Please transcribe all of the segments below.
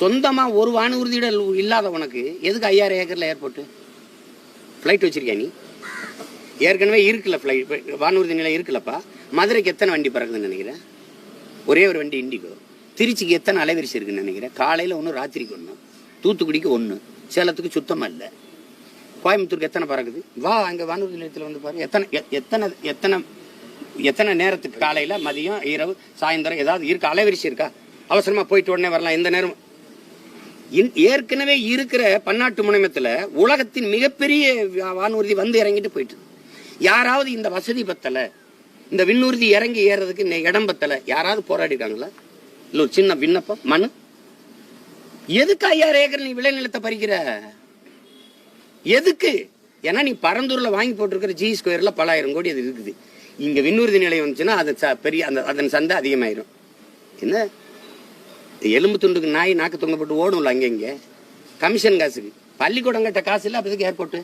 சொந்தமா ஒரு வானூர்தியிட இல்லாத உனக்கு எதுக்கு ஐயாயிரம் ஏக்கர்ல ஏர்போர்ட் ஃப்ளைட் வச்சிருக்கியா நீ? ஏற்கனவே இருக்குல்ல ஃப்ளைட் வானூர்தி நிலையம் இருக்குல்லப்பா. மதுரைக்கு எத்தனை வண்டி பறக்குதுன்னு நினைக்கிறேன் ஒரே ஒரு வண்டி இண்டிகோ. திருச்சிக்கு எத்தனை அலைவரிசை இருக்குன்னு நினைக்கிறேன் காலையில் ஒன்று ராத்திரிக்கு ஒன்று தூத்துக்குடிக்கு ஒன்று சேலத்துக்கு சுத்தமாக இல்லை. கோயம்புத்தூருக்கு எத்தனை பறக்குது? வா அங்கே வானூர்தி நிலையத்தில் வந்து பாரு. எத்தனை எத்தனை எத்தனை எத்தனை நேரத்துக்கு? காலையில் மதியம் இரவு சாயந்தரம் ஏதாவது இருக்கா? அலைவரிசை இருக்கா? அவசரமாக போயிட்டு உடனே வரலாம். எந்த நேரம் ஏற்கனவே இருக்கிற பன்னாட்டு முனையத்தில் உலகத்தின் மிகப்பெரிய வானூர்தி வந்து இறங்கிட்டு போயிட்டு யாராவது இந்த வசதி பத்தலை இந்த விண்ணூர்தி இறங்கி ஏறதுக்கு இடம் பத்தலை யாராவது போராடி இருக்காங்களா? இல்லை ஒரு சின்ன விண்ணப்பம் மனு? எதுக்கு ஐயாயிரம் ஏக்கர் நீ விளைநிலத்தை பறிக்கிற? எதுக்கு? ஏன்னா நீ பரந்தூரில் வாங்கி போட்டிருக்கிற ஜி ஸ்கொயரில் பலாயிரம் கோடி அது இருக்குது. இங்கே விண்ணூர்தி நிலையம் வந்துச்சுன்னா அது ச- பெரிய அந்த அதன் சந்தை அதிகமாயிரும். என்ன? எலும்பு துண்டுக்கு நாய் நாக்கு தொங்கப்பட்டு ஓடும்ல அங்கே இங்கே. கமிஷன் காசுக்கு. பள்ளிக்கூடம் கட்ட காசு இல்லை அப்போதுக்கு ஏர்போர்ட்டு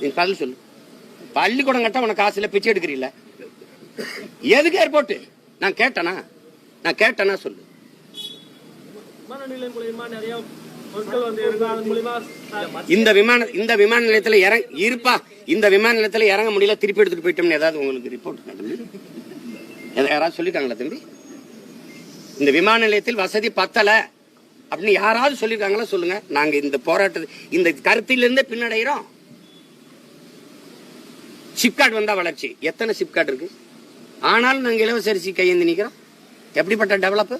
நீ பதில் சொல்லு. பள்ளிக்கூடம் கட்ட உனக்கு காசு இல்லை பிச்சை எடுக்கிறீல்ல. எதுக்கு ஏர்போர்ட்டு நான் கேட்டனா? நான் கேட்டனா சொல்லு. இந்த விமான இந்த விமான நிலையத்தில் இறங்க இருப்பா. இந்த விமான நிலையத்தில் இறங்க முடியல திருப்பி எடுத்துட்டு போயிட்டோம்னு ஏதாவது உங்களுக்கு ரிப்போர்ட் யாராவது சொல்லியிருக்காங்களா தம்பி? இந்த விமான நிலையத்தில் வசதி பத்தல அப்படின்னு யாராவது சொல்லியிருக்காங்களா சொல்லுங்க. நாங்க இந்த போராட்டத்தை இந்த கருத்திலிருந்தே பின்னடைகிறோம் சிப்காட் வந்தா வளர்ச்சி. எத்தனை சிப்காட் இருக்கு? ஆனாலும் நாங்க இலவச அரிசி கையேந்தி நிற்கிறோம் எப்படிப்பட்ட டெவலப்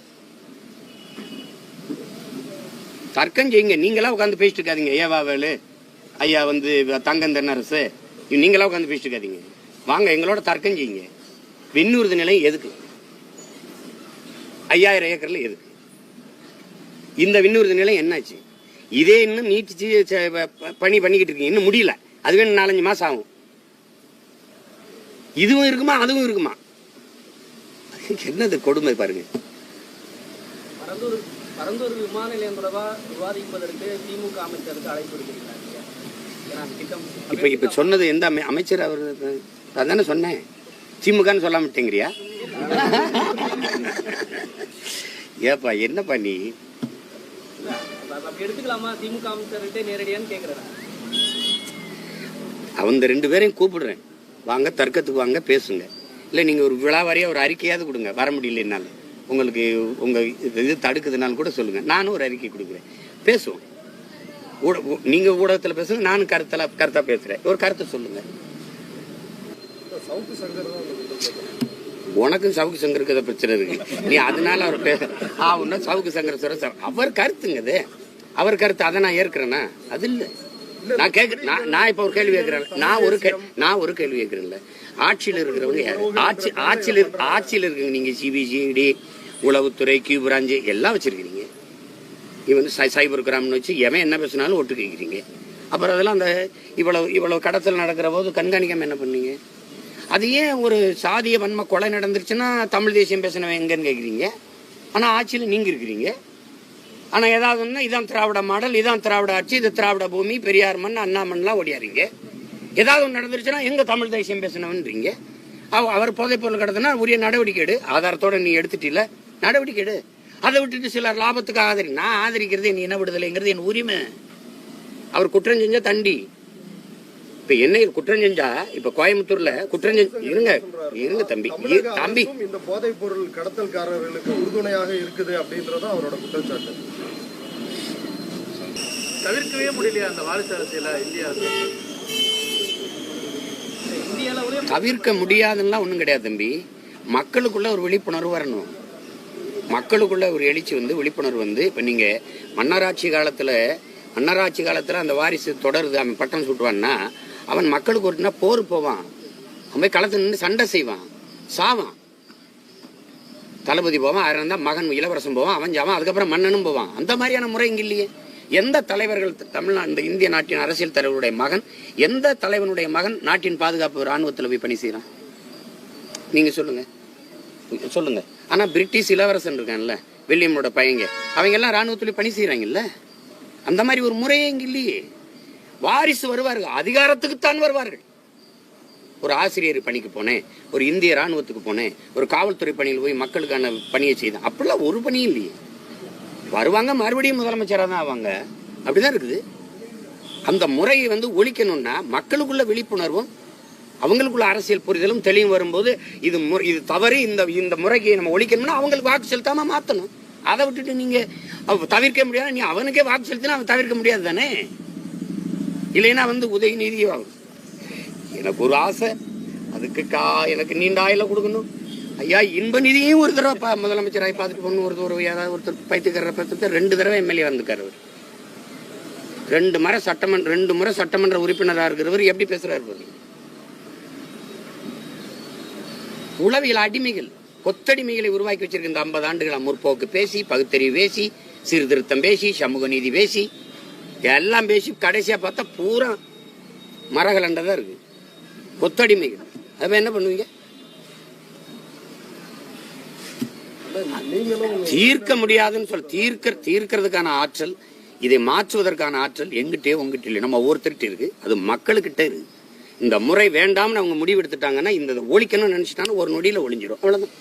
தர்க்கம் செய்யுங்க. நீங்களா உட்காந்து பேசிட்டு இருக்காதீங்க. ஏவா வேலு? ஐயா வந்து தங்கம் தென்னரசு நீங்களா உட்காந்து பேசிட்டு இருக்காதீங்க. வாங்க எங்களோட தர்க்கம் செய்யுங்க. விண்ணூர்தி நிலையம் எதுக்கு? ஐயாயிரம் ஏக்கர்ல எதுக்கு இந்த விண்ணூர்தி நிலையம் என்னாச்சு? இதே இன்னும் நீட்டிச்சு பணி பண்ணிக்கிட்டு இருக்கீங்க இன்னும் முடியல. அதுவே நாலஞ்சு மாசம் ஆகும். இதுவும் இருக்குமா? அதுவும் இருக்குமா? என்னது கொடுமை பாருங்க. பரந்தூர் பரந்தூர் விமான நிலையம் விவாதிப்பதற்கு திமுக அமைச்சருக்கு அழைப்பு இப்ப இப்ப சொன்னது எந்த அமை- அமைச்சர் அவர் அதானே சொன்னேன். திமுகன்னு சொல்ல மாட்டேங்கிறியா ஏப்பா என்னப்பா நீ? எடுத்துக்கலாமா? திமுக அமைச்சர்கிட்ட நேரடியான்னு அவங்க ரெண்டு பேரையும் கூப்பிடுறேன். வாங்க தர்க்கத்துக்கு வாங்க பேசுங்க. இல்லை நீங்க ஒரு விழாவாரியா ஒரு அறிக்கையாவது கொடுங்க. வர முடியலனாலும் உங்களுக்கு உங்க இது இது தடுக்குதுனாலும் கூட சொல்லுங்க. நானும் ஒரு அறிக்கை கொடுக்குறேன். பேசுவோம். ஊட- ஊ- நீங்க ஊடகத்துல பேசுங்க நானும் கருத்தல கருத்தா பேசுறேன். ஒரு கருத்தை சொல்லுங்க. உனக்கும் சவுக்கு சங்கருக்கு ஏதோ பிரச்சனை இருக்கு. நீ அதனால அவர் பேச ஆகுன்னா சவுக்கு சங்கர் சொல்ற சார் அவர் கருத்துங்கது அவர் கருத்து அதை நான் ஏற்கிறேன்னா அது இல்லை. நான் கேட்க நான் நான் இப்போ ஒரு கேள்வி கேட்கிறேன். நான் ஒரு நான் ஒரு கேள்வி கேட்கிறேன்ல. ஆட்சியில் இருக்கிறவங்க யாரு? ஆட்சி ஆட்சியில் ஆட்சியில் இருக்குங்க நீங்க சிபிசிடி உளவுத்துறை கியூ பிராஞ்சு எல்லாம் வச்சிருக்கிறீங்க. இவன் சை சைபர் கிராம்னு வச்சு எவன் என்ன பேசினாலும் ஒட்டு கேட்குறீங்க. அப்புறம் அதெல்லாம் அந்த இவ்வளவு இவ்வளவு கடத்தல் நடக்கிற போது கண்காணிக்காம என்ன பண்ணீங்க? அது ஏன் ஒரு சாதிய வன்ம கொலை நடந்துருச்சுன்னா தமிழ் தேசியம் பேசினவன் எங்கன்னு கேட்குறீங்க ஆனால் ஆட்சியில் நீங்கள் இருக்கிறீங்க. ஆனால் ஏதாவதுன்னா இதான் திராவிட மாடல் இதான் திராவிட ஆட்சி இது திராவிட பூமி பெரியார் மண் அண்ணா மண்லாம் ஓடியாரீங்க. ஏதாவது ஒன்று நடந்துருச்சுன்னா எங்கே தமிழ் தேசியம் பேசினவன்றீங்க? அவ- அவர் போதைப்பொருள் கடத்தினா உரிய நடவடிக்கை எடு. ஆதாரத்தோட நீ எடுத்துட்டில நடவடிக்கை எடு. அதை விட்டுட்டு சிலர் லாபத்துக்கு ஆதரி நான் ஆதரிக்கிறது என் இன விடுதலைங்கிறது என் உரிமை. அவர் குற்றம் செஞ்சால் தண்டி. இப்ப என்ன குற்றம் செஞ்சா இப்ப கோயம்புத்தூர்ல குற்றம் செஞ்ச இருங்க இருங்க தம்பி. தம்பி. இந்த போதைப் பொருள் கடத்தல்காரர்களுக்கு உறுதுணையாக இருக்குது அப்படின்றதும் அவரோட குற்றச்சாட்டு. தவிர்க்கவே முடியலையா அந்த வாரிசு அரசியல இந்தியா தவிர்க்க முடியாதுன்னா ஒண்ணும் கிடையாது தம்பி. மக்களுக்குள்ள ஒரு விழிப்புணர்வு வரணும். மக்களுக்குள்ள ஒரு எழுச்சி வந்து விழிப்புணர்வு வந்து இப்ப நீங்க மன்னராட்சி காலத்துல மன்னராட்சி காலத்துல அந்த வாரிசு தொடருது அவன் பட்டம் சுட்டுவான்னா அவன் மக்களுக்கு ஒரு போர் போவான். அவன் போய் களத்துல நின்று சண்டை செய்வான். சாவான். தளபதி போவான் அவன் இருந்தால் மகன் இளவரசன் போவான் அவன் ஜாவான் அதுக்கப்புறம் மன்னனும் போவான். அந்த மாதிரியான முறை இங்கே இல்லையே. எந்த தலைவர்கள் தமிழ்நாடு இந்த இந்திய நாட்டின் அரசியல் தலைவருடைய மகன் எந்த தலைவனுடைய மகன் நாட்டின் பாதுகாப்பு ராணுவத்தில் போய் பணி செய்கிறான் நீங்கள் சொல்லுங்க. சொல்லுங்க. ஆனால் பிரிட்டிஷ் இளவரசன் இருக்கான்ல வில்லியமோட பையங்க அவங்க எல்லாம் ராணுவத்துல பணி செய்கிறாங்கல்ல அந்த மாதிரி ஒரு முறையே இங்கே இல்லையே. வாரிசு வருவார்கள் அதிகாரத்துக்குத்தான் வருவார்கள். ஒரு ஆசிரியர் பணிக்கு போனேன் ஒரு இந்திய ராணுவத்துக்கு போனேன் ஒரு காவல்துறை பணியில் போய் மக்களுக்கான பணியை செய்தேன். அப்படிலாம் ஒரு பணியும் இல்லையே. வருவாங்க மறுபடியும் முதலமைச்சராக தான் ஆவாங்க. அப்படிதான் இருக்குது. அந்த முறையை வந்து ஒழிக்கணும்னா மக்களுக்குள்ள விழிப்புணர்வும் அவங்களுக்குள்ள அரசியல் புரிதலும் தெளிவும் வரும்போது இது மு- இது தவறு இந்த இந்த முறைக்கு நம்ம ஒழிக்கணும்னா அவங்களுக்கு வாக்கு செலுத்தாம மாற்றணும் அதை விட்டுட்டு நீங்கள் தவிர்க்க முடியாது நீ அவனுக்கே வாக்கு செலுத்தினா அவன் தவிர்க்க முடியாது தானே இல்லைன்னா வந்து உதயநிதி ஆகும் எனக்கு ஒரு ஆசை. அதுக்கு கா எனக்கு நீண்ட ஆயில கொடுக்கணும். ஐயா இன்ப நிதியும் ஒரு தடவை பா முதலமைச்சராகி பார்த்துட்டு போகணும் ஒரு தடவை ஏதாவது ஒருத்தர் பைத்துக்கிற பத்து ரெண்டு தடவை எம்எல்ஏ வந்துக்காரு அவர். ரெண்டு முறை சட்டமன்ற ரெண்டு முறை சட்டமன்ற உறுப்பினராக இருக்கிறவர் எப்படி பேசுகிறார் பாருங்க. உளவியல் அடிமைகள் கொத்தடிமைகளை உருவாக்கி வச்சிருக்க இந்த ஐம்பது ஆண்டுகளா முற்போக்கு பேசி பகுத்தறிவு பேசி சீர்திருத்தம் பேசி சமூக நீதி பேசி எல்லாம் பேசி கடைசியா பார்த்தா பூரா மரகலண்டதான் இருக்கு. கொத்தடிமைகள் அதுமாதிரி என்ன பண்ணுவீங்க? தீர்க்க முடியாதுன்னு சொல்ல தீர்க்க தீர்க்கிறதுக்கான ஆற்றல் இதை மாற்றுவதற்கான ஆற்றல் எங்கிட்டே உங்ககிட்ட இல்லை. நம்ம ஒவ்வொருத்தர்கிட்ட இருக்கு. அது மக்களுக்கிட்ட இருக்கு. இந்த முறை வேண்டாம்னு அவங்க முடிவு எடுத்துட்டாங்கன்னா இந்த இதை ஒழிக்கணும்னு நினைச்சிட்டாங்கன்னா ஒரு நொடியில ஒழிஞ்சிடும் அவ்வளோதான்